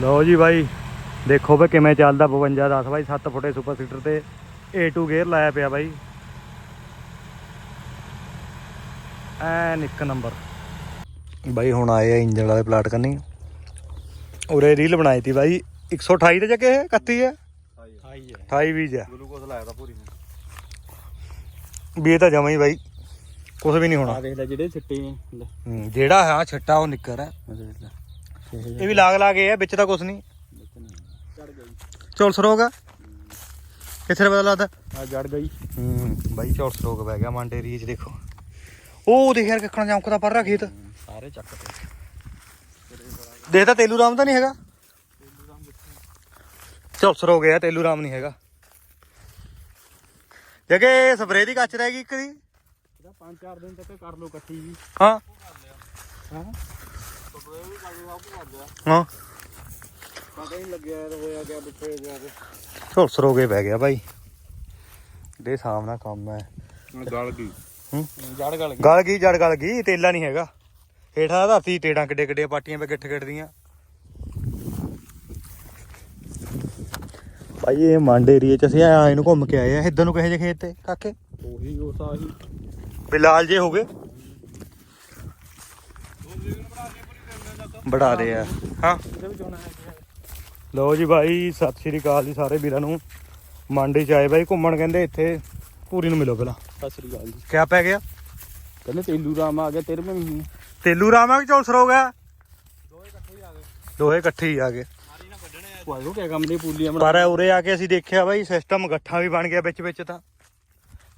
ਲਓ ਜੀ ਬਾਈ ਦੇਖੋ ਵੀ ਕਿਵੇਂ ਚੱਲਦਾ 52 10 ਬਾਈ 7 ਫੁੱਟੇ ਸੁਪਰ ਸੀਟਰ ਤੇ A2 ਗੇਅਰ ਲਾਇਆ ਪਿਆ ਬਾਈ। ਐਨ ਇੱਕ ਨੰਬਰ ਬਾਈ ਹੁਣ ਆਏ ਆ ਇੰਜਨ ਵਾਲੇ ਪਲਾਟ ਕਰਨੀ ਉਰੇ ਰੀਲ ਬਣਾਈ ਤੀ ਬਾਈ 128 ਤੇ ਜੱਗੇ 31 ਹੈ ਆਈ ਹੈ? 28 ਵੀ ਜਾ। ਗਲੂਕੋਸ ਲਾਇਆ ਤਾਂ ਪੂਰੀ ਨੇ। ਵੀ ਇਹ ਤਾਂ ਜਮਾ ਹੀ ਬਾਈ ਕੁਝ ਵੀ ਨਹੀਂ ਹੋਣਾ। ਆ ਦੇਖ ਲੈ ਜਿਹੜੇ ਛਿੱਟੇ ਨੇ। ਹੂੰ, ਜਿਹੜਾ ਹੈ ਛੱਟਾ ਉਹ ਨਿੱਕਰ ਹੈ। ਆ ਦੇਖ ਲੈ। ਇਹ ਵੀ ਲਾਗ ਲਾ ਕੇ ਹੈ ਵਿੱਚ ਤਾਂ ਕੁਝ ਨਹੀਂ। ਚੜ ਗਈ ਚੌਲ ਸਰੋਗਾ ਕਿੱਥੇ ਪਤਾ ਲੱਗਦਾ ਆ ਜੜ ਗਈ। ਹੂੰ ਬਾਈ ਚੌਲ ਸਰੋਗ ਪੈ ਗਿਆ ਮਾਂਡੇ ਰੀਚ ਦੇਖੋ। ਉਹ ਦੇਖ ਯਾਰ ਕਿੱਕਣਾ ਚਮਕਦਾ ਪਰ ਖੇਤ। ਸਾਰੇ ਚੱਕ ਤੇ। ਦੇਖ ਤਾਂ ਤੇਲੂ ਰਾਮ ਤਾਂ ਨਹੀਂ ਹੈਗਾ। ਚੌਲ ਸਰੋਗ ਗਿਆ ਤੇਲੂ ਰਾਮ ਨਹੀਂ ਹੈਗਾ। ਜਗੇ ਸਪਰੇ ਦੀ ਕੱਚ ਰਹਿ ਗਈ ਇੱਕ ਦੀ। ਇਹਦਾ 5-4 ਦਿਨ ਤੱਕ ਕਰ ਲੋ ਇਕੱਠੀ ਜੀ। ਹਾਂ। ਹਾਂ। ਹਾਂ। ਪਤਾ ਹੀ ਲੱਗਿਆ ਇਹ ਹੋਇਆ ਗਿਆ ਬਿੱਠੇ ਗਿਆ ਤੇ ਚੌਲ ਸਰੋਗੇ ਪੈ ਗਿਆ ਬਾਈ। ਦੇ ਸਾਹਮਣਾ ਕੰਮ ਹੈ। ਗਲ ਗਈ। ਹੂੰ? ਜੜ ਗਲ ਗਈ। ਗਲ ਗਈ ਜੜ ਗਲ ਗਈ ਤੇਲਾ ਨਹੀਂ ਹੈਗਾ। ਹੇਠਾਂ ਧਰਤੀ ਟੇਡਾਂ ਕਿੱਡੇ ਕਿੱਡੇ ਪਾਟੀਆਂ ਪੇ ਗਿੱਠ ਗਿੱਟਦੀਆਂ ਭਾਈ ਇਹ ਮਾਂਡੇ ਏਰੀਏ ਚ ਅਸੀਂ ਆਏ ਇਹਨੂੰ ਘੁੰਮ ਕੇ ਆਏ ਆ। ਇੱਧਰ ਨੂੰ ਕਹੇ ਜੇ ਖੇਤ ਤੇ ਕਾਕੇ? ਉਹੀ ਉਸ ਆਹੀ ਵੀ ਲਾਲ ਜੇ ਹੋ ਗਏ। ਬੜਾ ਦੇ ਆ। ਹਾਂ। ਹੈ ਲਓ ਜੀ ਭਾਈ ਸਤਿ ਸ਼੍ਰੀ ਅਕਾਲ ਜੀ ਸਾਰੇ ਵੀਰਾਂ ਨੂੰ। ਮਾਂਡੇ ਚ ਆਏ ਬਾਈ ਘੁੰਮਣ ਕਹਿੰਦੇ ਇੱਥੇ। ਪੂਰੀ ਨੂੰ ਮਿਲੋ ਪਹਿਲਾਂ। ਸਤਿ ਸ੍ਰੀ ਅਕਾਲ ਜੀ। ਕਿਆ ਪੈ ਗਿਆ? ਕਹਿੰਦੇ ਤੇਲੂ ਰਾਮ ਆ ਗਿਆ 13ਵੇਂ ਮਹੀਨੇ ਤੇਲੂ ਰਾਮਾ ਕਿ ਚੌਲ ਸਰੋ ਗਿਆ? ਦੋਏ ਇਕੱਠੇ ਹੀ ਆ ਗਏ। ਦੋਹੇ ਇਕੱਠੇ ਹੀ ਆ ਗਏ। ਆ। ਕਿਆ ਕੰਮ ਦੀ ਪਰ ਉਰੇ ਆ ਕੇ ਅਸੀਂ ਦੇਖਿਆ ਬਾਈ ਸਿਸਟਮ ਗੱਠਾਂ ਵੀ ਬਣ ਗਿਆ ਵਿੱਚ ਵਿੱਚ ਤਾਂ।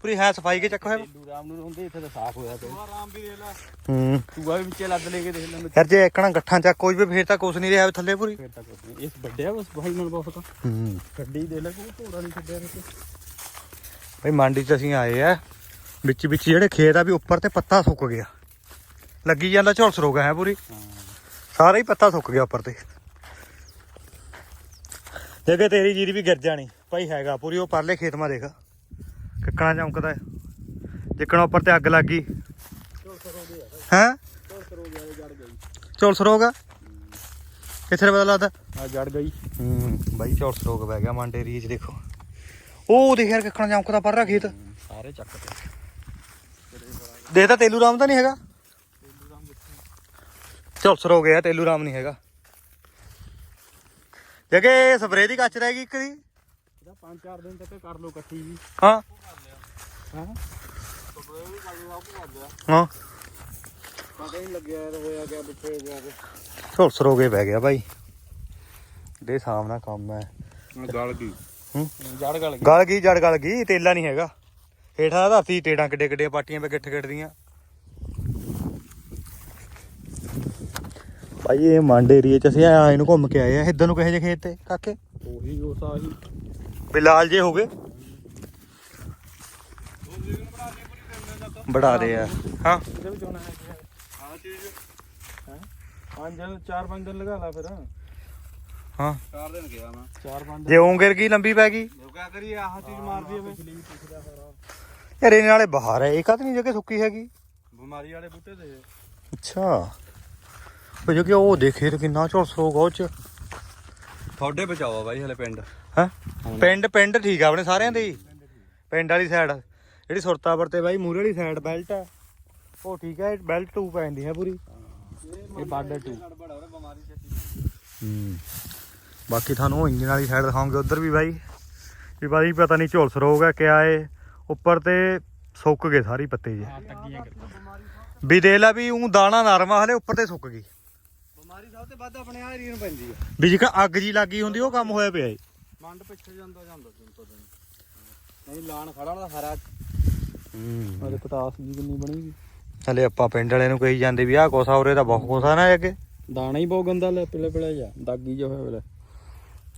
ਪੂਰੀ ਹੈ ਸਫ਼ਾਈ ਕੇ ਚੱਕ ਹੋਇਆ। ਤੇਲੂ ਰਾਮ ਨੂੰ ਹੁੰਦੇ ਇੱਥੇ ਤਾਂ ਸਾਫ਼ ਹੋਇਆ ਪਿਆ ਰਾਮ ਵੀ ਦੇਖ ਲੈ। ਹੂੰ। ਤੂੰ ਆ ਵੀ ਵਿੱਚੇ ਲੱਦ ਲੈ ਕੇ ਦੇਖ ਲੈ ਮੈਂ ਯਾਰ ਜੇ ਇੱਕਣਾ ਗੱਠਾਂ ਚੱਕ ਕੋਈ ਵੀ ਫੇਰ ਤਾਂ ਕੁਛ ਨਹੀਂ ਰਿਹਾ ਥੱਲੇ ਪੂਰੀ। ਫੇਰ ਤੱਕ ਇਸ ਵੱਡਿਆ ਬਸ ਭਾਈ ਨਾਲ ਬਹੁਤ ਹੂੰ। ਗੱਡੀ ਦੇ ਲੈ ਕੋਈ ਧੋੜਾ ਨਹੀਂ ਛੱਡਿਆ ਵਿੱਚ। ਬਈ ਮੰਡੀ 'ਚ ਅਸੀਂ ਆਏ ਆ। ਵਿੱਚ ਵਿੱਚ ਜਿਹੜੇ ਖੇਤ ਆ ਵੀ ਉੱਪਰ ਤੇ ਪੱਤਾ ਸੁੱਕ ਗਿਆ। ਲੱਗੀ ਜਾਂਦਾ ਝੁਲਸ ਰੋਗ ਹੈ ਪੂਰੀ। ਸਾਰਾ ਹੀ ਪੱਤਾ ਸੁੱਕ ਗਿਆ ਉੱਪਰ ਤੇ। ਜਗੇ ਤੇਰੀ ਜੀਰੀ ਵੀ ਗਿਰ ਜਾਣੀ। ਭਾਈ ਹੈਗਾ ਪੂਰੀ ਉਹ ਪਰਲੇ ਖੇਤ ਮਾ ਦੇਖ। ਕਿੱਕਣਾ ਚਮਕਦਾ ਹੈ। ਜਿੱਕਣਾ ਉੱਪਰ ਤੇ ਅੱਗ ਲੱਗ ਗਈ। ਹੈ? ਚੋਲ ਸਰੋ ਗਿਆ ਜੜ ਗਈ ਝੁਲਸ ਰੋਗ ਕਿੱਥੇ ਪਤਾ ਲੱਗਦਾ? ਆ ਜੜ ਗਈ। ਹੂੰ ਬਾਈ ਝੁਲਸ ਰੋਗ ਪੈ ਗਿਆ ਮਾਂਡੇ ਰੀਚ ਦੇਖੋ। ਉਹ ਦੇਖ ਯਾਰ ਕਿੱਕਣਾ ਚਮਕਦਾ ਪਰ ਖੇਤ। ਸਾਰੇ ਚੱਕ ਤੇ। ਦੇਖ ਤਾਂ ਤੇਲੂ ਰਾਮ ਤਾਂ ਨਹੀਂ ਹੈਗਾ? ਝੁਲਸ ਰੋਗ ਗਿਆ ਤੇਲੂ ਰਾਮ ਨਹੀਂ ਹੈਗਾ। ਜਗੇ ਸਪਰੇ ਦੀ ਕੱਚ ਰਹਿ ਗਈ ਇੱਕ ਦੀ। ਇਹਦਾ 5-4 ਦਿਨ ਤੱਕ ਕਰ ਲੋ ਇਕੱਠੀ ਜੀ। ਹਾਂ। ਹਾਂ? ਸਪਰੇ ਵੀ ਕਰ ਲੋ ਆਪੂ ਕਰ ਲਿਆ ਹਾਂ। ਪਤਾ ਹੀ ਲੱਗਿਆ ਇਹ ਹੋਇਆ ਗਿਆ ਬਿੱਠੇ ਗਿਆ ਤੇ ਝੁਲਸ ਰੋਗੇ ਪੈ ਗਿਆ ਬਾਈ। ਦੇ ਸਾਹਮਣਾ ਕੰਮ ਹੈ। ਗਲ ਗਈ। ਹੂੰ? ਜੜ ਗਲ ਗਈ। ਗਲ ਗਈ ਜੜ ਗਲ ਗਈ ਤੇਲਾ ਨਹੀਂ ਹੈਗਾ। ਹੇਠਾਂ ਧਰਤੀ ਟੇਡਾਂ ਕਿੱਡੇ ਕਿੱਡੇ ਪਾਟੀਆਂ ਪੇ ਗਿੱਠ ਗਿੱਟਦੀਆਂ ਭਾਈ ਇਹ ਮਾਂਡੇ ਏਰੀਏ ਚ ਅਸੀਂ ਆਏ ਇਹਨੂੰ ਘੁੰਮ ਕੇ ਆਏ ਆ। ਇੱਧਰ ਨੂੰ ਕਹੇ ਜੇ ਖੇਤ ਤੇ ਕਾਕੇ? ਉਹੀ ਉਸ ਆਹੀ ਵੀ ਲਾਲ ਜੇ ਹੋ ਗਏ। ਬੜਾ ਦੇ ਆ। ਹਾਂ। ਇਹਦੇ ਵਿੱਚ ਹੋਣਾ ਹੈ। ਹਾਂ ਚੀਜ਼ ਹੈ ਪੰਜ ਦਿਨ ਚਾਰ ਪੰਜ ਦਿਨ ਲਗਾ ਲਾ ਫਿਰ ਹਾਂ ਚਾਰ ਦਿਨ ਗਿਆ ਮੈਂ ਚਾਰ ਪੰਜ ਜੇ ਓਂ ਗਿਰ ਲੰਬੀ ਪੈ ਗਈ। ਕਿਆ ਕਰੀਏ ਆਹ ਚੀਜ਼ ਮਾਰਦੀ ਐ ਯਾਰ ਇਹਨੇ ਨਾਲੇ ਬਾਹਰ ਹੈ ਇਹ ਕਾਹਤ ਨਹੀਂ ਜਗ੍ਹਾ ਸੁੱਕੀ ਹੈਗੀ? ਬਿਮਾਰੀ ਵਾਲੇ ਬੂਟੇ ਤੇ ਅੱਛਾ। ਉਹ ਜੋ ਕਿ ਉਹ ਦੇਖੇ ਤੇ ਕਿੰਨਾ ਝੁਲਸ ਹੋਗਾ ਉਹ ਚ। ਤੁਹਾਡੇ ਬਚਾਓ ਬਾਈ, ਹਲੇ ਪਿੰਡ। ਹੈ? ਪਿੰਡ ਪਿੰਡ ਠੀਕ ਆ ਆਪਣੇ ਸਾਰਿਆਂ ਦੇ ਹੀ? ਪਿੰਡ ਵਾਲੀ ਸਾਈਡ ਜਿਹੜੀ ਸੁਰਤਾਪੁਰ ਤੇ ਬਾਈ ਮੂਰੇ ਵਾਲੀ ਸਾਈਡ ਬੈਲਟ ਆ। ਉਹ ਠੀਕ ਹੈ ਬੈਲਟ 2 ਪੈਂਦੀ ਹੈ ਪੂਰੀ। ਇਹ ਬਾਰਡਰ ਟੂ ਹੂੰ। ਬਾਕੀ ਤੁਹਾਨੂੰ ਇੰਜਨ ਵਾਲੀ ਸਾਈਡ ਦਿਖਾਉਂਗੇ ਉਧਰ ਵੀ ਬਾਈ। ਵੀ ਬਾਈ ਪਤਾ ਨਹੀਂ ਝੁਲਸ ਰੋਗ ਹੈ ਕਿਆ ਏ। ਉੱਪਰ ਤੇ ਸੁੱਕ ਗਏ ਸਾਰੀ ਪੱਤੇ ਜੇ। ਹਾਂ ਵੀ ਦੇ ਲਾ ਵੀ ਉਹ ਦਾਣਾ ਨਰਮ ਆ ਹਲੇ ਉੱਪਰ ਤੇ ਸੁੱਕ ਗਈ। ਬਿਮਾਰੀ ਸਭ ਤੋਂ ਵੱਧ ਆਪਣੇ ਆ ਏਰੀਆ ਨੂੰ ਪੈਂਦੀ ਆ। ਵੀ ਜਿਕਾ ਅੱਗ ਜੀ ਲੱਗੀ ਹੁੰਦੀ ਉਹ ਕੰਮ ਹੋਇਆ ਪਿਆ ਏ। ਮੰਡ ਪਿੱਛੇ ਜਾਂਦਾ ਜਾਂਦਾ ਤੈਨੂੰ ਪਤਾ ਨਹੀਂ ਨਹੀਂ ਲਾਣ ਖੜਾ ਦਾ ਹਰਾ। ਹੂੰ। ਉਹਦੇ ਪਤਾਸ ਜੀ ਕਿੰਨੀ ਬਣੇਗੀ ਹਲੇ ਆਪਾਂ ਪਿੰਡ ਵਾਲੇ ਨੂੰ ਕਹੀ ਜਾਂਦੇ ਵੀ ਆਹ ਕੋਸਾ ਉਰੇ ਤਾਂ ਬਹੁਤ ਕੋਸਾ ਨਾ ਅੱਗੇ। ਦਾਣਾ ਹੀ ਬਹੁਤ ਗੰਦਾ ਲੈ ਪਿਲੇ ਪਿਲੇ ਜਾ ਦਾਗੀ ਜੋ ਹੋਇਆ ਵੇਲੇ।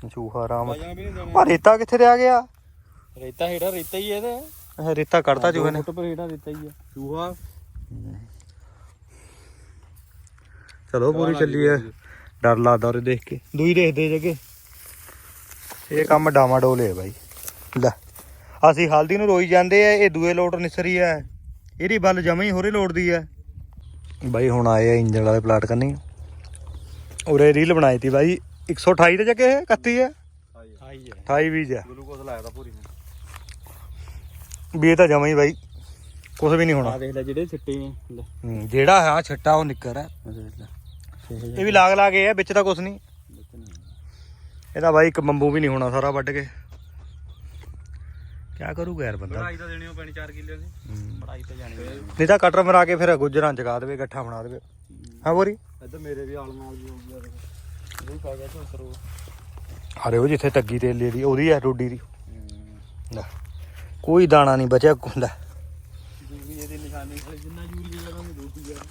ਚੂਹਾ ਰਾਮ ਆ ਰੇਤਾ ਕਿੱਥੇ ਤੇ ਆ ਗਿਆ? ਰੇਤਾ ਹੇਠਾਂ ਰੇਤਾ ਹੀ ਇਹਦੇ ਇਹ ਰੇਤਾ ਕੱਢਤਾ ਚੂਹੇ ਨੇ। ਫੁੱਟ ਪਰ ਹੇਠਾਂ ਰੇਤਾ ਹੀ ਆ ਚੂਹਾ। ਚਲੋ ਪੂਰੀ ਚੱਲੀ ਐ ਡਰ ਲੱਗਦਾ ਉਰੇ ਦੇਖ ਕੇ। ਦੂਈ ਦੇਖਦੇ ਜਗੇ ਇਹ ਕੰਮ ਡਾਮਾ ਡੋਲੇ ਹੈ ਬਾਈ। ਲੈ ਅਸੀਂ ਹਲਦੀ ਨੂੰ ਰੋਈ ਜਾਂਦੇ ਆ ਇਹ ਦੂਏ ਲੋਟ ਨਿਸਰੀ ਐ ਇਹਦੀ ਬੱਲ ਜਮਾ ਹੀ ਹੋਰੇ ਲੋਟਦੀ ਐ ਬਾਈ ਹੁਣ ਆਏ ਆ ਇੰਜਨ ਵਾਲੇ ਪਲਾਟ ਕਰਨੀ ਉਰੇ ਰੀਲ ਬਣਾਈ ਤੀ ਬਾਈ। 128 ਤੇ ਜੱਗੇ 31 ਹੈ ਆਈ ਹੈ 28 ਬੀਜ ਹੈ ਗਲੂਕੋਸ ਲਾਇਆ ਤਾਂ ਪੂਰੀ ਨੇ। ਵੀ ਇਹ ਤਾਂ ਜਮਾ ਹੀ ਬਾਈ। ਕੁਝ ਵੀ ਨਹੀਂ ਹੋਣਾ। ਆ ਦੇਖ ਲੈ ਜਿਹੜੇ ਛਿੱਟੇ ਨੇ। ਲੈ। ਹੂੰ, ਜਿਹੜਾ ਹਾਂ ਛੱਟਾ ਉਹ ਨਿੱਕਰ ਹੈ ਇਹ ਵੀ ਲਾਗ ਲਾ ਕੇ ਹੈ ਵਿੱਚ ਤਾਂ ਕੁਝ ਨਹੀਂ। ਇਹਦਾ ਬਾਈ ਇੱਕ ਬੰਬੂ ਵੀ ਨਹੀਂ ਹੋਣਾ ਸਾਰਾ ਵੱਢ ਕੇ। ਕੀ ਕਰੂਗਾ ਯਾਰ ਬੰਦਾ? ਬੜਾਈ ਤਾਂ ਦੇਣੀ ਉਹ ਪੈਣੀ 4 ਕਿੱਲੇ ਦੀ। ਬੜਾਈ ਤਾਂ ਜਾਣੀ ਨਹੀਂ ਤਾਂ ਕਟਰ ਮਰਾ ਕੇ ਫਿਰ ਗੁਜਰਾਂ ਚਗਾ ਦੇਵੇ ਇਕੱਠਾ ਬਣਾ ਦੇਵੇ। ਹਾਂ ਬੋਰੀ? ਇੱਧਰ ਮੇਰੇ ਵੀ ਆਲ ਮਾਲ ਜੀ ਹੋ ਗਿਆ ਉਹ ਪਾ ਗਿਆ ਤਾਂ ਸਰੋ ਅਰੇ ਉਹ ਜਿੱਥੇ ਤੱਗੀ ਤੇਲੀ ਦੀ ਉਹਦੀ ਹੈ ਰੋਡੀ ਦੀ। ਲੈ ਕੋਈ ਦਾਣਾ ਨਹੀਂ ਬਚਿਆ ਹੁੰਦਾ ਜੂਰੀ ਇਹਦੀ ਨਿਸ਼ਾਨੀ ਜਿੰਨਾ ਜੂਰੀ ਲਗਾਉਂਦੇ ਦੂਜੀ ਯਾਰ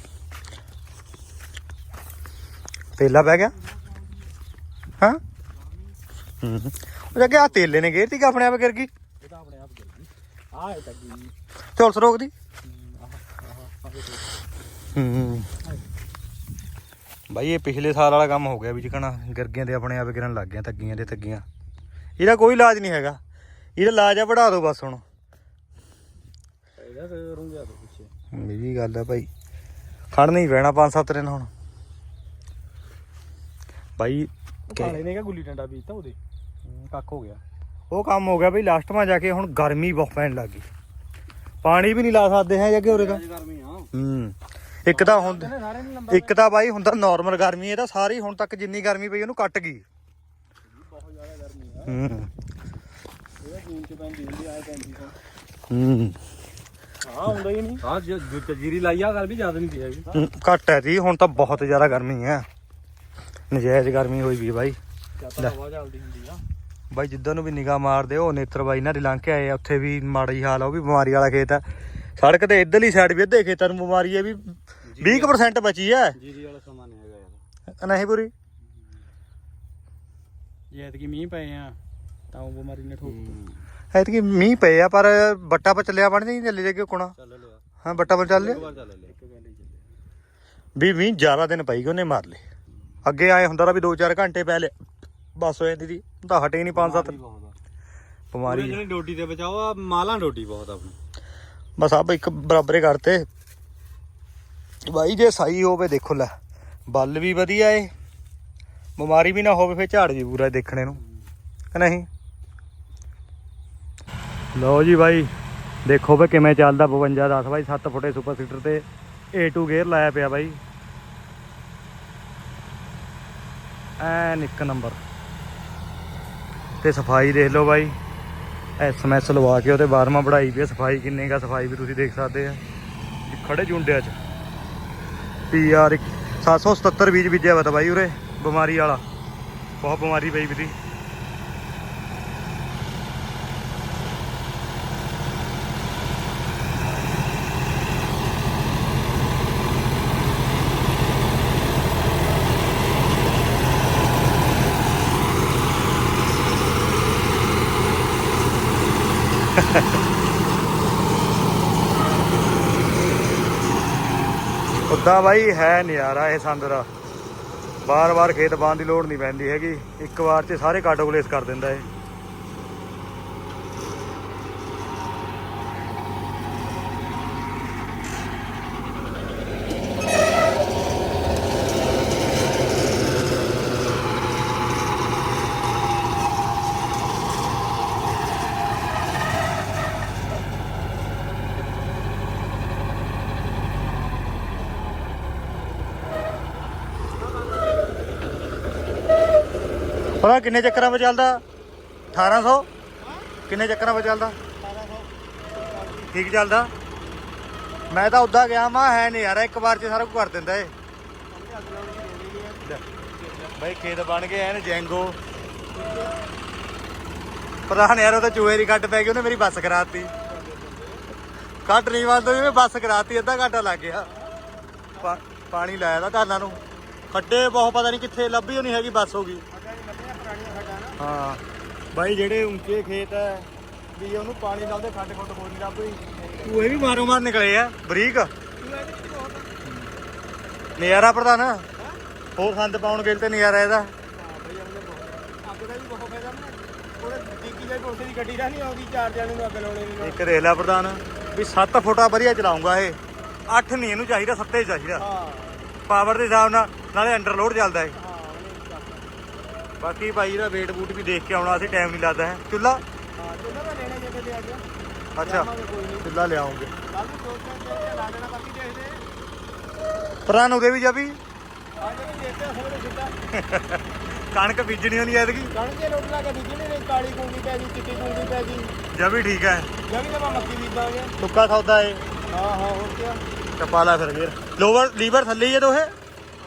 ਤੇਲਾ ਪੈ ਗਿਆ? ਹਾਂ? ਹੂੰ। ਉਹ ਆ ਤੇਲੇ ਨੇ ਗੇਰਤੀ ਕਿ ਆਪਣੇ ਆਪ ਗਿਰ ਗਈ? ਇਹ ਤਾਂ ਆਪਣੇ ਆਪ ਗਿਰ ਗਈ। ਆ ਹੈ ਤੱਕੀ ਝੋਲਸ ਰੋਕਦੀ ਆਹ ਆਹ ਆਹ ਹੂੰ। ਬਾਈ ਇਹ ਪਿਛਲੇ ਸਾਲ ਵਾਲਾ ਕੰਮ ਹੋ ਗਿਆ ਵੀ ਜਿਕਣਾ ਗਿਰਗੀਆਂ ਤੇ ਆਪਣੇ ਆਪ ਗਿਰਨ ਲੱਗ ਗਿਆ ਤੱਗੀਆਂ ਤੇ ਤੱਗੀਆਂ। ਇਹਦਾ ਕੋਈ ਇਲਾਜ ਨਹੀਂ ਹੈਗਾ। ਇਹਦਾ ਇਲਾਜ ਆ ਵਧਾ ਦਿਓ ਬਸ ਹੁਣ। ਇਹਦਾ ਕਰੂੰਗਾ ਤਾਂ ਪਿੱਛੇ। ਇਹ ਵੀ ਗੱਲ ਆ ਭਾਈ। ਖੜਨਾ ਹੀ ਪੈਣਾ ਪੰਜ ਸੱਤ ਦਿਨ ਹੁਣ। ਬਾਈ ਕਾਲੇ ਨੇ ਕਾ ਗੁੱਲੀ ਡੰਡਾ ਬੀਜਤਾ ਉਹਦੇ। ਕੱਖ ਹੋ ਗਿਆ। ਉਹ ਕੰਮ ਹੋ ਗਿਆ ਬਈ ਲਾਸਟ ਮਾ ਜਾ ਕੇ ਹੁਣ ਗਰਮੀ ਬਹੁਤ ਪੈਣ ਲੱਗ ਗਈ। ਪਾਣੀ ਵੀ ਨਹੀਂ ਲਾ ਸਕਦੇ ਹੈ ਜੱਗੇ ਉਰੇ ਗਰਮੀ ਆ। ਹੂੰ ਇੱਕ ਤਾਂ ਲੰਬਾ ਇੱਕ ਤਾਂ ਬਾਈ ਹੁੰਦਾ ਨਾਰਮਲ ਗਰਮੀ ਇਹ ਤਾਂ ਸਾਰੀ ਹੁਣ ਤੱਕ ਜਿੰਨੀ ਗਰਮੀ ਪਈ ਉਹਨੂੰ ਕੱਟ ਗਈ। ਬਹੁਤ ਜ਼ਿਆਦਾ ਗਰਮੀ ਆ। ਹੂੰ। ਇਹ ਜੂਨ ਚ ਪੈਂਦੀ ਹੁੰਦੀ ਆ ਪੈਂਦੀ ਤਾਂ ਹੂੰ ਹਾਂ ਹੁੰਦਾ ਹੀ ਨਹੀਂ। ਹਾਂ ਜੋ ਜੀਰੀ ਲਾਈ ਆ ਗੱਲ ਵੀ ਜ਼ਿਆਦਾ ਨਹੀਂ ਦੀ ਹੈਗੀ। ਹੂੰ, ਘੱਟ ਹੈ ਜੀ ਹੁਣ ਤਾਂ ਬਹੁਤ ਜ਼ਿਆਦਾ ਗਰਮੀ ਹੈ। ਨਜਾਇਜ਼ ਗਰਮੀ ਹੋਈ ਵੀ ਬਾਈ। ਜ਼ਿਆਦਾ ਹਵਾ ਚੱਲਦੀ ਹੁੰਦੀ ਆ। ਬਾਈ ਜਿੱਦਾਂ ਨੂੰ ਵੀ ਨਿਗਾਹ ਮਾਰਦੇ ਉਹ ਨੇਤਰ ਬਾਈ ਨਾਲ ਲੰਘ ਕੇ ਆਏ ਆ ਉੱਥੇ ਵੀ ਮਾੜਾ ਹੀ ਹਾਲ ਆ ਉਹ ਵੀ ਬਿਮਾਰੀ ਵਾਲਾ ਖੇਤ ਆ। ਸੜਕ ਤੇ ਇਧਰਲੀ ਸਾਈਡ ਵੀ ਅੱਧੇ ਖੇਤਾਂ ਨੂੰ ਬਿਮਾਰੀ ਹੈ ਵੀ 20% ਬਚੀ ਹੈ ਜੀਰੀ ਵਾਲਾ ਸਮਾਂ ਨਹੀਂ ਹੈਗਾ ਯਾਰ। ਨਹੀਂ ਪੂਰੀ? ਜੇ ਐਤਕੀ ਮੀਂਹ ਪਏ ਆ ਤਾਂ ਉਹ ਬਿਮਾਰੀ ਨੇ ਠੋਕ ਐਤਕੀ ਮੀਂਹ ਪਏ ਆ ਪਰ ਬੱਟਾ ਪਰ ਚੱਲਿਆ ਬਣ ਨਹੀਂ ਚੱਲੇ ਜੇ ਕੋਣਾ? ਚੱਲ ਲਿਆ। ਹਾਂ ਬੱਟਾ ਪਰ ਚੱਲ ਲਿਆ ਵਾਰ ਚੱਲ ਲਿਆ। ਇੱਕ ਗੱਲ ਹੀ ਚੱਲਿਆ। ਵੀ ਮੀਂਹ ਜ਼ਿਆਦਾ ਦਿਨ ਪਈ ਗਏ ਉਹਨੇ ਮਾਰ ਲਏ। ਅੱਗੇ ਆਏ ਹੁੰਦਾ ਰਾ ਵੀ 2-4 ਘੰਟੇ ਪੈ ਲਿਆ ਬਸ ਹੋ ਜਾਂਦੀ ਹੁਣ ਤਾਂ ਹਟੇ ਨਹੀਂ 5-7 ਬਹੁਤ ਆ। ਬਿਮਾਰੀ। ਜਿਹੜੀ ਡੋਡੀ ਤੇ ਬਚਾਓ ਆ ਮਾਲਾਂ ਡੋਡੀ ਬਹੁਤ ਆਪਣੀ। ਬਸ ਆਪ ਇੱਕ ਬਰਾਬਰੇ ਕਰਤੇ। ਬਾਈ ਜੇ ਸਹੀ ਹੋਵੇ ਦੇਖੋ ਲੈ। ਬੱਲ ਵੀ ਵਧੀਆ ਏ। ਬਿਮਾਰੀ ਵੀ ਨਾ ਹੋਵੇ ਫੇਰ ਝਾੜ ਜੀ ਪੂਰਾ ਦੇਖਣੇ ਨੂੰ। ਕਿ ਨਹੀਂ? ਲਓ ਜੀ ਬਾਈ ਦੇਖੋ ਵੇ ਕਿਵੇਂ ਚੱਲਦਾ 52 10 ਬਾਈ 7 ਫੁੱਟੇ ਸੁਪਰ ਸੀਟਰ ਤੇ A2 ਗੇਅਰ ਲਾਇਆ ਪਿਆ ਬਾਈ। ਐਨ ਇੱਕ ਨੰਬਰ। ਤੇ ਸਫ਼ਾਈ ਦੇਖ ਲਓ ਬਾਈ। ਐਸਐਮਐਸ ਲਵਾ ਕੇ ਉਹਦੇ 12ਵਾਂ ਪੜਾਈ ਵੀ ਆ, ਸਫ਼ਾਈ ਕਿੰਨੇ ਕਾ ਸਫ਼ਾਈ ਵੀ ਤੁਸੀਂ ਦੇਖ ਸਕਦੇ ਆ। ਇਹ ਖੜੇ ਜੁੰਡਿਆਂ 'ਚ। ਪੀਆਰ 777 ਬੀਜ ਬੀਜਿਆ ਵਾ ਤਾਂ ਬਾਈ ਉਰੇ। ਬਿਮਾਰੀ ਵਾਲਾ। ਬਹੁਤ ਬਿਮਾਰੀ ਪਈ ਵੀ ਉਦਾਂ ਬਾਈ ਹੈ ਨਜ਼ਾਰਾ ਇਹ ਸੰਦਰਾ ਬਾਰ-ਬਾਰ ਖੇਤ ਬਾਣ ਦੀ ਲੋੜ ਨਹੀਂ ਪੈਂਦੀ ਹੈਗੀ। ਇੱਕ ਵਾਰ 'ਚ ਸਾਰੇ ਕਾਟੋਗਲੇਸ ਕਰ ਦਿੰਦਾ ਇਹ। ਪਤਾ ਕਿੰਨੇ ਚੱਕਰਾਂ 'ਚ ਚੱਲਦਾ? 1800 ਕਿੰਨੇ ਚੱਕਰਾਂ 'ਚ ਚੱਲਦਾ? ਠੀਕ ਚੱਲਦਾ? ਮੈਂ ਤਾਂ ਉੱਦਾਂ ਗਿਆ, ਮਾ ਹੈ ਨਹੀਂ ਯਾਰ, ਇੱਕ ਵਾਰ 'ਚ ਸਾਰਾ ਕੁਝ ਕਰ ਦਿੰਦਾ ਏ ਬਾਈ, ਖੇਤ ਬਣ ਗਏ ਐਨ ਜੈਂਗੋ। ਪ੍ਰਧਾਨ ਯਾਰ, ਉਹ ਤਾਂ ਚੂਹੇ ਦੀ ਕੱਟ ਪੈ ਗਈ, ਉਹਨੇ ਮੇਰੀ ਬੱਸ ਕਰਾਤੀ। ਕੱਟ ਨਹੀਂ ਵੱਲਦਾ ਜਿਵੇਂ ਬੱਸ ਕਰਾਤੀ, ਅੱਧਾ ਘੰਟਾ ਲੱਗ ਗਿਆ। ਪਾ- ਪਾਣੀ ਲਾਇਆ ਦਾ ਧਾਨਾਂ ਨੂੰ। ਖੱਡੇ ਬਹੁਤ ਪਤਾ ਨਹੀਂ ਕਿੱਥੇ, ਲੱਭੀ ਹੋਣੀ ਹੈਗੀ ਬੱਸ ਹੋ ਗਈ। ਹਾਂ। ਬਾਈ ਜਿਹੜੇ ਉੱਚੇ ਖੇਤ ਹੈ ਵੀ ਉਹਨੂੰ ਪਾਣੀ ਨਾਲ ਦੇ ਖੱਡ ਖੁੱਡ ਕੋਈ ਨਹੀਂ ਲੱਭੀ ਚੂਹੇ ਵੀ ਮਾਰੋ ਮਾਰ ਨਿਕਲੇ ਆ ਬਰੀਕ। ਨਜ਼ਾਰਾ ਪ੍ਰਧਾਨ। ਹੋਰ ਖੰਡ ਪਾਉਣ ਗੇਲ ਤੇ ਨਜ਼ਾਰਾ ਇਹਦਾ। ਇੱਕ ਦੇਖ ਲੈ ਪ੍ਰਧਾਨ ਵੀ 7 ਫੁੱਟਾ ਵਧੀਆ ਚਲਾਉਂਗਾ ਇਹ। 8 ਨਹੀਂ ਇਹਨੂੰ ਚਾਹੀਦਾ 7 ਚਾਹੀਦਾ। ਹਾਂ। ਪਾਵਰ ਦੇ ਹਿਸਾਬ ਨਾਲ ਨਾਲੇ ਅੰਡਰਲੋਡ ਚੱਲਦਾ ਇਹ। ਬਾਕੀ ਭਾਈ ਦਾ ਵੇਟ ਬੂਟ ਵੀ ਦੇਖ ਕੇ ਆਉਣਾ ਅਸੀਂ ਟਾਈਮ ਨਹੀਂ ਲੱਗਦਾ ਹੈ। ਚੁੱਲਾ ਹਾਂ ਤੇ ਨਾ ਲੈਣੇ ਜੇ ਕਿਤੇ ਅੱਜ ਅੱਛਾ ਚੁੱਲਾ ਲਿਆਉਂਗੇ ਕੱਲ ਨੂੰ ਦੋ ਤਿੰਨ ਦਿਨ ਤੇ ਲਾ ਦੇਣਾ ਬਾਕੀ ਦੇਖਦੇ ਪਰਾਂ ਨੂੰ ਦੇ ਵੀ ਜਾ ਵੀ ਆ ਜੇ ਵੀ ਦੇਖਦੇ ਹੋਵੇ ਸਿੱਧਾ। ਕਣਕ ਬੀਜਣੀ ਹੋਣੀ ਐਤਕੀ? ਕਣਕੇ ਲੋਟ ਲਾ ਕੇ ਦਿੱਤੀ ਨੇ ਕਾਲੀ ਕੁੰਡੀ ਪੈ ਗਈ ਚਿੱਟੀ ਕੁੰਡੀ ਪੈ ਗਈ। ਜਾ ਵੀ ਠੀਕ ਹੈ। ਜਮੀ ਤਾਂ ਮੈਂ ਮੱਕੀ ਬੀਜਾਂਗੇ। ਸੁੱਕਾ ਸੌਦਾ ਏ। ਹਾਂ ਹਾਂ ਹੋਰ ਕੀ ਟਪਾ ਲਾ ਫਿਰ ਵੀਰ ਲੋਵਰ ਲੀਵਰ ਥੱਲੇ ਹੀ ਹੈ ਦੋਹੇ?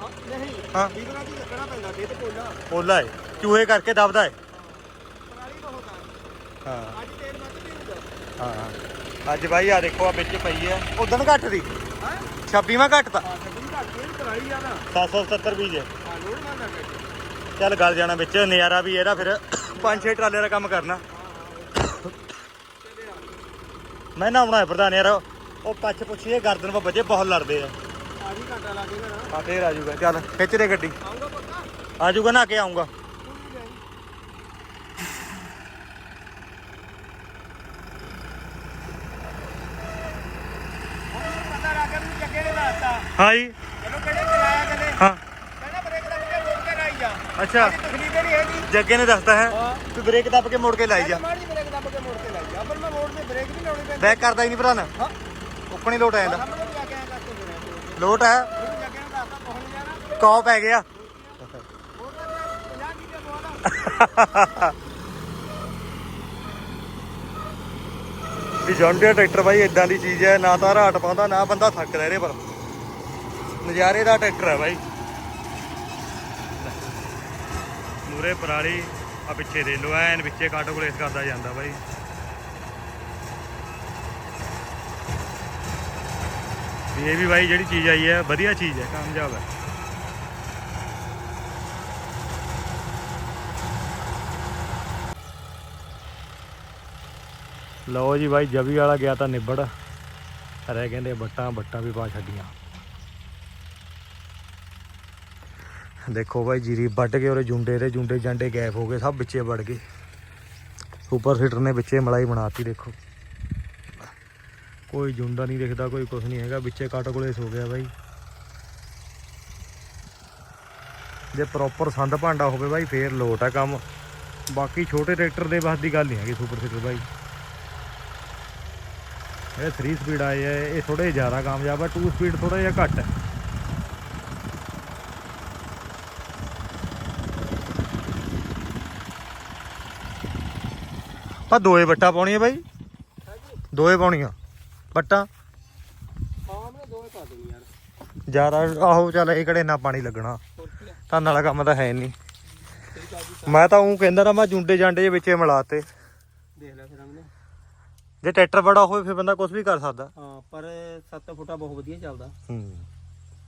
ਹਾਂ ਨਹੀਂ। ਹਾਂ। ਲੀਵਰਾਂ ਦੀ ਲੱਗਣਾ ਪੈਂਦਾ ਖੇਤ ਕੋਲਾ ਪੋਲਾ ਏ। ਚੂਹੇ ਕਰਕੇ ਦਬਦਾ ਏ। ਪਰਾਲੀ ਬਹੁਤ ਆ ਹਾਂ। ਅੱਜ ਤੇਲ ਵੱਧ ਨਹੀਂ ਹੁੰਦਾ। ਹਾਂ। ਅੱਜ ਭਾਈ ਆ ਦੇਖੋ ਆ ਵਿੱਚ ਪਈ ਹੈ ਉਦੋਂ ਘੱਟ ਦੀ। ਹਾਂ? 26ਵਾਂ ਘੱਟ ਤਾਂ। ਹਾਂ ਛੱਡੀ ਘੱਟ ਪਰਾਲੀ ਜ਼ਿਆਦਾ 770 ਬੀਜ ਹੈ ਹਾਂ ਲੋੜ ਚੱਲ ਗਲ ਜਾਣਾ ਵਿੱਚ ਨਜ਼ਾਰਾ ਵੀ ਇਹਦਾ ਫਿਰ ਪੰਜ ਛੇ ਟਰਾਲੇ ਦਾ ਕੰਮ ਕਰਨਾ। ਮੈਂ ਨਾ ਆਉਣਾ ਹੈ ਪ੍ਰਧਾਨ ਯਾਰ ਉਹ ਪੱਛ ਪੁੱਛੀਏ ਗਰਦਨ ਪਾ ਵਜੇ ਬਹੁਤ ਲੜਦੇ ਆ। ਆ ਵੀ ਘਾਟਾ ਲਾ ਕੇ ਘਰਾਂ ਆ ਫੇਰ ਆ ਜਾਊਗਾ। ਚੱਲ ਖਿੱਚ ਦੇ ਗੱਡੀ। ਆਉਂਗਾ ਪੱਕਾ? ਆ ਜਾਊਗਾ ਨਾ ਕੇ ਆਉਂਗਾ ਪੂਰੀ ਲੈ ਪਤਾ ਵੀ ਲਾਤਾ ਕਿਹੜੇ ਚਲਾਇਆ ਕਦੇ? ਹਾਂ। ਕਹਿੰਦਾ ਬ੍ਰੇਕ ਕੇ ਮੋੜ ਕੇ ਲਾਈ ਜਾ। ਅੱਛਾ। ਤਕਲੀਫ ਨਹੀਂ ਹੈਗੀ। ਜੱਗੇ ਨੇ ਦੱਸਤਾ ਹੈ ਤੂੰ ਬ੍ਰੇਕ ਦੱਬ ਕੇ ਮੋੜ ਕੇ ਲਾਈ ਜਾ। ਮਾੜੀ ਬ੍ਰੇਕ ਦੱਬ ਕੇ ਮੋੜ ਕੇ ਲਾਈ ਜਾ। ਪਰ ਮੈਂ ਮੋੜ ਤੇ ਬ੍ਰੇਕ ਨਹੀਂ ਲਾਉਣੀ ਪੈਂਦੀ। ਬੈਕ ਕਰਦਾ ਹੀ ਨਹੀਂ ਭਰਾ ਨਾ ਹਾਂ ਲੋਟ ਆ ਜਾਂਦਾ ਵੀ ਆ ਕੇ ਐਂ ਕਰਕੇ ਫਿਰਿਆ ਲੋਟ ਹੈ ਉਹਨੂੰ ਜੱਗੇ ਨੇ ਦੱਸਤਾ ਪਹੁੰਚ ਜਾਣਾ ਕੌ ਪੈ ਗਿਆ ਹੋਰ ਤਾਂ 50 ਕੀ ਬੋਲਾ ਵੀ ਜੌਂਡੀਆ ਟਰੈਕਟਰ ਬਾਈ ਇਦਾਂ ਦੀ ਚੀਜ਼ ਹੈ, ਨਾ ਤਾਂ ਰਾਟ ਪਾਉਂਦਾ, ਨਾ ਬੰਦਾ ਥੱਕਦਾ ਇਹਦੇ ਪਰ। ਨਜ਼ਾਰੇ ਦਾ ਟਰੈਕਟਰ ਹੈ ਬਾਈ। ਮੂਰੇ ਪਰਾਲੀ, ਆ ਪਿੱਛੇ ਦੇ ਲੋ, ਐਨ ਵਿੱਚੇ ਕਾਟੋ ਗਲੇਸ ਕਰਦਾ ਜਾਂਦਾ ਬਾਈ। ਇਹ ਵੀ ਬਾਈ ਜਿਹੜੀ ਚੀਜ਼ ਆਈ ਹੈ, ਵਧੀਆ ਚੀਜ਼ ਹੈ, ਕਾਮਯਾਬ ਹੈ। ਲਓ ਜੀ ਬਾਈ, ਜਵੀ ਵਾਲਾ ਗਿਆ ਤਾਂ ਨਿਬੜ। ਰਹਿ ਕਹਿੰਦੇ ਬੱਟਾਂ ਬੱਟਾਂ ਵੀ ਪਾ ਛੱਡੀਆਂ। ਦੇਖੋ ਬਾਈ, ਜੀਰੀ ਵੱਢ ਕੇ ਉਹਦੇ ਜੁੰਡੇ ਦੇ ਜੁੰਡੇ ਜਾਂਡੇ ਗੈਪ ਹੋ ਗਏ, ਸਭ ਵਿੱਚੇ ਵੜ ਗਏ। ਸੁਪਰ ਸੀਟਰ ਨੇ ਵਿੱਚੇ ਮਲਾਈ ਬਣਾਤੀ, ਦੇਖੋ। ਕੋਈ ਜੁੰਡਾ ਨਹੀਂ ਦਿਖਦਾ, ਕੋਈ ਕੁਝ ਨਹੀਂ ਹੈਗਾ, ਵਿੱਚੇ ਕੱਟ ਕੋਲੇਸ ਹੋ ਗਿਆ ਬਾਈ। ਜੇ ਪ੍ਰੋਪਰ ਸੰਦ ਭਾਂਡਾ ਹੋਵੇ ਬਾਈ, ਫੇਰ ਲੋਟ ਹੈ ਕੰਮ। ਬਾਕੀ ਛੋਟੇ ਟਰੈਕਟਰ ਦੇ ਬਸ ਦੀ ਗੱਲ ਨਹੀਂ ਹੈਗੀ, ਸੁਪਰ ਸੀਟਰ ਬਾਈ। ਇਹ 3 ਸਪੀਡ ਆਏ ਆ, ਇਹ ਥੋੜੇ ਜ਼ਿਆਦਾ ਕਾਮਯਾਬ ਆ 2 ਸਪੀਡ ਥੋੜਾ ਜਿਹਾ ਘੱਟ। ਹੈ ਆ ਦੋਏ ਬੱਟਾ ਪਾਉਣੀਆਂ ਬਾਈ। ਦੋਏ ਪਾਉਣੀਆਂ। ਬੱਟਾ ਜ਼ਿਆਦਾ, ਆਹੋ ਚੱਲ ਇਹ ਕਿਹੜੇ ਨਾ ਪਾਣੀ ਲੱਗਣਾ। ਹੋਰ ਤਾਂ ਵਾਲਾ ਕੰਮ ਤਾਂ ਹੈ ਨਹੀਂ ਮੈਂ ਤਾਂ ਉਹ ਕਹਿੰਦਾ ਨਾ ਮੈਂ ਜੁੰਡੇ ਜਾਂਡੇ ਦੇ ਵਿੱਚੇ ਮਿਲਾਤੇ ਜੇ ਟਰੈਕਟਰ ਬੜਾ ਹੋਵੇ ਫਿਰ ਬੰਦਾ ਕੁਝ ਵੀ ਕਰ ਸਕਦਾ। ਹਾਂ ਪਰ 7 ਫੁੱਟਾ ਬਹੁਤ ਵਧੀਆ ਚੱਲਦਾ। ਹੂੰ।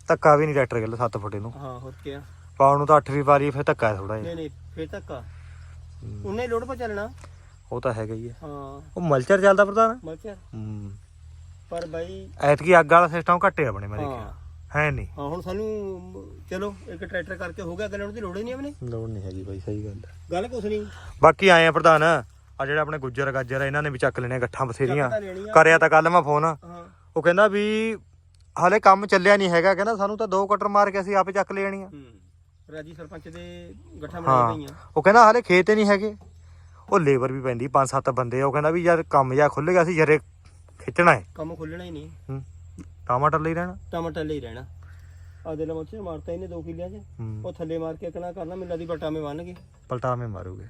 ਧੱਕਾ ਵੀ ਨਹੀਂ ਟਰੈਕਟਰ ਗੱਲ 7 ਫੁੱਟੇ ਨੂੰ। ਹਾਂ ਹੋਰ ਕੀ ਆ ਪਾਉਣ ਨੂੰ ਤਾਂ 8ਵੀਂ ਵਾਰੀ ਫਿਰ ਧੱਕਾ ਥੋੜਾ ਜਿਹਾ। ਨਹੀਂ ਨਹੀਂ ਫੇਰ ਧੱਕਾ। ਉਹਨੇ ਲੋਡ ਪਾ ਚੱਲਣਾ। ਉਹ ਤਾਂ ਹੈਗਾ ਹੀ ਹੈ ਹਾਂ। ਉਹ ਮਲਚਰ ਚੱਲਦਾ ਪ੍ਰਧਾਨ? ਮਲਚਰ। ਹੂੰ। ਪਰ ਬਾਈ ਐਤਕੀ ਅੱਗ ਵਾਲਾ ਸਿਸਟਮ ਘੱਟੇ ਆਪਣੇ ਮੈਂ ਦੇਖਿਆ ਹਾਂ ਨਹੀਂ। ਹਾਂ ਹੁਣ ਸਾਨੂੰ ਚਲੋ ਇੱਕ ਟਰੈਕਟਰ ਕਰਕੇ ਹੋ ਗਿਆ ਗੱਲਾਂ ਦੀ ਲੋੜ ਹੀ ਨਹੀਂ ਆਪਣੇ। ਲੋੜ ਨਹੀਂ ਹੈਗੀ ਬਾਈ ਸਹੀ ਗੱਲ ਗੱਲ ਕੁਛ ਨਹੀਂ। ਬਾਕੀ ਆਏ ਆ ਪ੍ਰਧਾਨ। ਆ ਜਿਹੜੇ ਆਪਣੇ ਗੁੱਜਰ ਗਾਜਰ ਆ ਇਹਨਾਂ ਨੇ ਵੀ ਚੱਕ ਲੈਣੇ ਗੱਠਾਂ ਬਥੇਰੀਆਂ ਤਾਂ ਲੈਣੀਆਂ। ਕਰਿਆ ਤਾਂ ਕੱਲ ਮੈਂ ਫੋਨ। ਹਾਂ। ਉਹ ਕਹਿੰਦਾ ਵੀ ਹਾਲੇ ਕੰਮ ਚੱਲਿਆ ਨਹੀਂ ਹੈਗਾ। ਕਹਿੰਦਾ ਸਾਨੂੰ ਤਾਂ ਦੋ ਕਟਰ ਮਾਰ ਕੇ ਅਸੀਂ ਆਪੇ ਚੱਕ ਲੈਣੀਆਂ ਹੂੰ। ਰਾਜੀ ਸਰਪੰਚ ਦੇ ਗੱਠਾਂ ਹਾਂ। ਬਣਾਈ ਗਈਆਂ ਉਹ ਕਹਿੰਦਾ ਹਾਲੇ ਖੇਤ ਹੀ ਨਹੀਂ ਹੈਗੇ। ਉਹ ਲੇਬਰ ਵੀ ਪੈਂਦੀ ਪੰਜ ਸੱਤ ਬੰਦੇ ਆ। ਉਹ ਕਹਿੰਦਾ ਵੀ ਯਾਰ ਕੰਮ ਜਾ ਖੁੱਲੇਗਾ ਅਸੀਂ ਜਰੇ ਖਿੱਚਣਾ ਹੈ। ਕੰਮ ਖੁੱਲਣਾ ਹੀ ਨਹੀਂ। ਹੂੰ। ਟਮਾਟਰ ਲਈ ਰਹਿਣਾ। ਟਮਾਟਰ ਲਈ ਰਹਿਣਾ। ਆ ਦੇ ਲਮੋਚੇ ਮਾਰਤਾ ਇਹਨੇ 2 ਕਿੱਲਿਆਂ 'ਚ। ਹੂੰ। ਉਹ ਥੱਲੇ ਮਾਰ ਕੇ ਕਣਾ ਕਰਨਾ ਮਿੱਲਾ ਦੀ ਬਟਾਵੇਂ ਬੰਨ ਕੇ ਪਲਟਾਵੇਂ ਮਾਰੂਗੇ।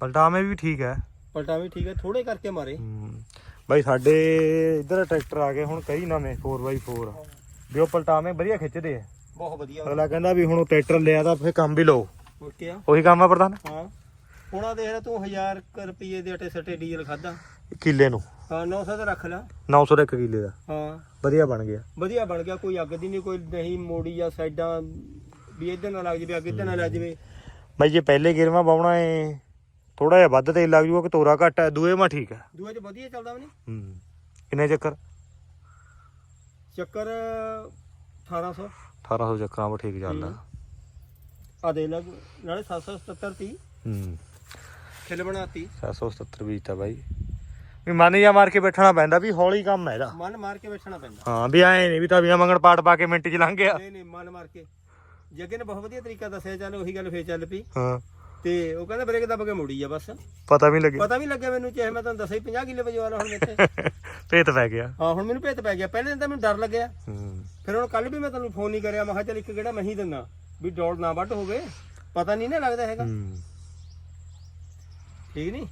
ਪਲਟਾਵੇਂ ਵੀ ਠੀਕ ਹੈ। ਪਲਟਾਵੇਂ ਠੀਕ ਹੈ ਥੋੜੇ ਕਰਕੇ ਮਾਰੇ। ਹੂੰ। ਬਾਈ ਸਾਡੇ ਇੱਧਰ ਟਰੈਕਟਰ ਆ ਗਏ ਹੁਣ ਕਈ ਨਵੇਂ 4x4 ਵੀ ਉਹ ਪਲਟਾਵੇਂ ਵਧੀਆ ਖਿੱਚਦੇ ਆ। ਬਹੁਤ ਵਧੀਆ। ਅਗਲਾ ਕਹਿੰਦਾ ਵੀ ਹੁਣ ਉਹ ਟਰੈਕਟਰ ਲਿਆ ਤਾਂ ਫਿਰ ਕੰਮ ਵੀ ਲਓ। ਉਹੀ ਕੰਮ ਆ ਪ੍ਰਧਾਨ? ਹਾਂ। ਹੁਣ ਆ ਦੇਖ ਲੈ ਤੂੰ 1000 ਰੁਪਏ ਦੇ ਅਟੇ ਸੱਟੇ ਡੀਜ਼ਲ ਖਾਦਾ ਕਿੱਲੇ ਨੂੰ। ਹਾਂ 900 ਤੇ ਰੱਖ ਲੈ। 900 ਦਾ ਇੱਕ ਕਿੱਲੇ ਦਾ। ਹਾਂ। ਵਧੀਆ ਬਣ ਗਿਆ। ਵਧੀਆ ਬਣ ਗਿਆ ਕੋਈ ਅੱਗ ਦੀ ਨਹੀਂ ਕੋਈ ਨਹੀਂ ਮੋੜੀ ਜਾਂ ਸਾਈਡਾਂ ਵੀ ਇੱਧਰ ਨਾ ਲੱਗ ਜਵੇ ਅੱਗ ਇੱਧਰ ਨਾ ਲੱਗ ਜਵੇ। ਬਾਈ ਜੇ ਪਹਿਲੇ ਗਿਰਵਾ ਪਾਉਣਾ ਏ ਥੋੜਾ ਜਿਹਾ ਵੱਧ ਤੇਲ ਲੱਗ ਜੂਗਾ ਕਿ ਤੋਰਾ ਘੱਟ ਹੈ ਦੂਏ ਮਾ ਠੀਕ ਹੈ। ਦੂਏ 'ਚ ਵਧੀਆ ਚੱਲਦਾ ਵੀ ਨਹੀਂ? ਹੂੰ ਕਿੰਨੇ ਚੱਕਰ? ਚੱਕਰ 1800 1800 ਚੱਕਰਾਂ ਵਾ ਠੀਕ ਚੱਲਦਾ। ਆ ਦੇ ਲੈ ਨਾਲੇ 777 ਤੀ ਹੂੰ। ਖਿਲ ਬਣਾਤੀ 777 ਵੀ ਤਾਂ ਬਾਈ। ਵੀ ਮਨ ਜਾ ਮਾਰ ਕੇ ਬੈਠਣਾ ਪੈਂਦਾ ਵੀ ਹੌਲੀ ਕੰਮ ਹੈ ਇਹਦਾ। ਮਨ ਮਾਰ ਕੇ ਬੈਠਣਾ ਪੈਂਦਾ। ਹਾਂ ਵੀ ਐ ਨਹੀਂ ਵੀ ਤਾਂ ਵੀ ਮੰਗਣ ਪਾਟ ਪਾ ਕੇ ਮਿੰਟ ਚ ਲੰਘ ਗਿਆ। ਨਹੀਂ ਨਹੀਂ ਮਨ ਮਾਰ ਕੇ। ਜੱਗੇ ਨੇ ਬਹੁਤ ਵਧੀਆ ਤਰੀਕਾ ਦੱਸਿਆ ਚੱਲ ਉਹੀ ਗੱਲ ਫੇਰ ਚੱਲ ਪਈ। ਹਾਂ। ਤੇ ਉਹ ਕਹਿੰਦਾ ਬ੍ਰੇਕ ਦੱਬ ਕੇ ਮੁੜੀ ਆ ਬਸ। ਪਤਾ ਵੀ ਨੀ ਲੱਗਿਆ। ਪਤਾ ਵੀ ਲੱਗਿਆ ਮੈਨੂੰ ਚਾਹੇ ਮੈਂ ਤੁਹਾਨੂੰ ਦੱਸਿਆ 50 ਕਿੱਲੇ ਵਜਵਾ ਲਾ ਹੁਣ ਮੇਤੇ ਭੇਤ ਪੈ ਗਿਆ। ਹਾਂ ਹੁਣ ਮੈਨੂੰ ਭੇਤ ਪੈ ਗਿਆ। ਪਹਿਲੇ ਦਿਨ ਤਾਂ ਮੈਨੂੰ ਡਰ ਲੱਗਿਆ। ਹੂੰ। ਫਿਰ ਹੁਣ ਕੱਲ ਵੀ ਮੈਂ ਤੁਹਾਨੂੰ ਫੋਨ ਨਹੀਂ ਕਰਿਆ। ਮੈਂ ਕਿਹਾ ਚੱਲ ਇੱਕ ਕਿਹੜਾ ਮੈਂ ਹੀ ਦਿੰਦਾ। ਵੀ ਡੋਲ ਨਾ ਵੱਟ ਹੋਵੇ। ਪਤਾ ਨਹੀਂ ਨਾ ਲੱਗਦਾ ਹੈਗਾ। ਹੂੰ। ਠੀਕ ਨਹੀਂ